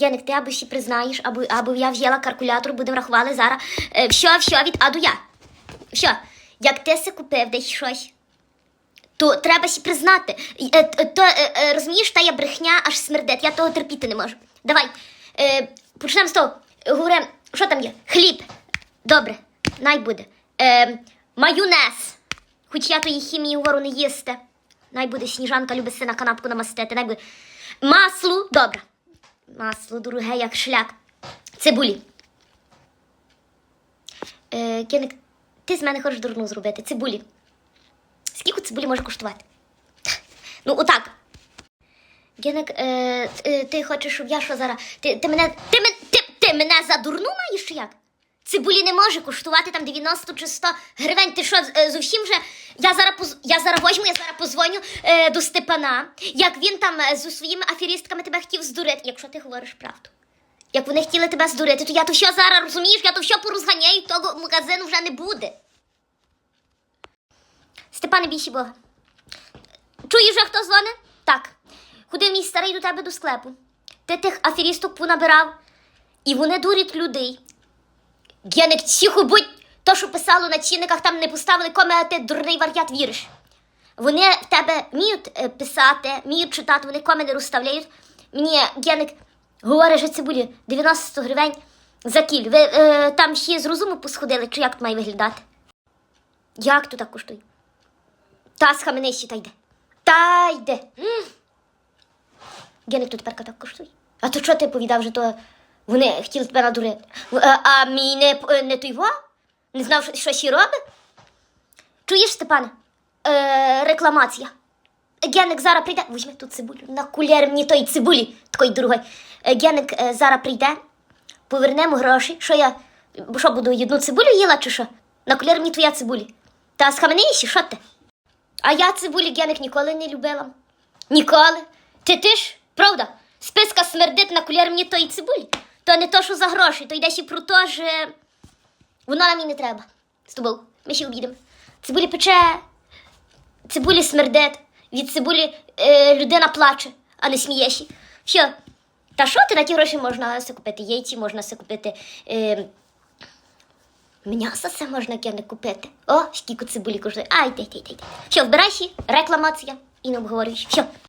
Геник, ти або ще признаєш, або, або я взяла калькулятор, будемо рахували зараз. Е, що, що від А Я. Що, як ти се купив десь щось, то треба ще признати. Е, То, е, е, розумієш, та є брехня аж смердить, я того терпіти не можу. Давай, е, почнемо з того. Говоримо, що там є? Хліб. Добре, най буде. Е, майонез. Хоч я тої хімії говорю не їсти. Най буде сніжанка любить си на канапку намастити. Най буде. Масло, добре. Масло, дороге, як шлях. Цибулі. Е, Кеник, ти з мене хочеш дурну зробити. Цибулі. Скільки цибулі може коштувати? Ну, отак. Геник, е, е, ти хочеш, щоб я що зараз. Ти, ти, мене, ти, ти, ти мене за дурну маєш як? Цибулі не може коштувати там 90 чи 100 гривень. Ти що, е, зовсім вже. Я зараз поз... я зараз возьму, я зараз позвоню е, до Степана, як він там е, зі своїми аферістками тебе хотів здурити, якщо ти говориш правду. Як вони хотіли тебе здурити, то я то що зараз розумієш, я то що порозганяю, того магазину вже не буде. Степане більше Бога. Чуєш, вже хто дзвонить? Так. Ходив мій старий до тебе до склепу. Ти тих аферісток понабирав, і вони дурять людей. Геник, тихо будь, то, що писало на чинниках, там не поставили коми, а ти дурний вар'ят віриш. Вони в тебе вміють е, писати, вміють читати, вони коми не розставляють. Мені Геник говорить, що це буде 90 гривень за кіль. Ви е, там ще з розуму посходили, чи як має виглядати? Як то так коштує? Та схаменись, та йде. Та йде. Геник то тепер так коштує. А то що ти повідав, що то вони хотіли тебе надурити? А, а мій не, п- не той во? Не знав, що, ще робить? Чуєш, Степане? Е, рекламація. Геник зараз прийде. Візьми ту цибулю. На кулер мені тої цибулі, такої дорогої. Е, Геник е, зараз прийде, повернемо гроші. Що я. Що буду одну цибулю їла чи що? На кулер мені твоя цибулі. Та схаменися, що ти? А я цибулі Геник ніколи не любила. Ніколи. Ти ти ж, правда? Списка смердить на кулер мені тої цибулі. То не то, що за гроші, то йде ще про те, що воно нам і не треба. З тобою. Ми ще обідемо. Цибулі пече, цибулі смердить. Від цибулі е, людина плаче, а не смієші. Що? Та що ти на ті гроші можна купити? Яйці можна купити. Е, М'ясо це можна не купити. О, скільки цибулі коштує. Ай, дай, дай, дай. Що, вбирай ще, рекламація і не обговорюєш. Що?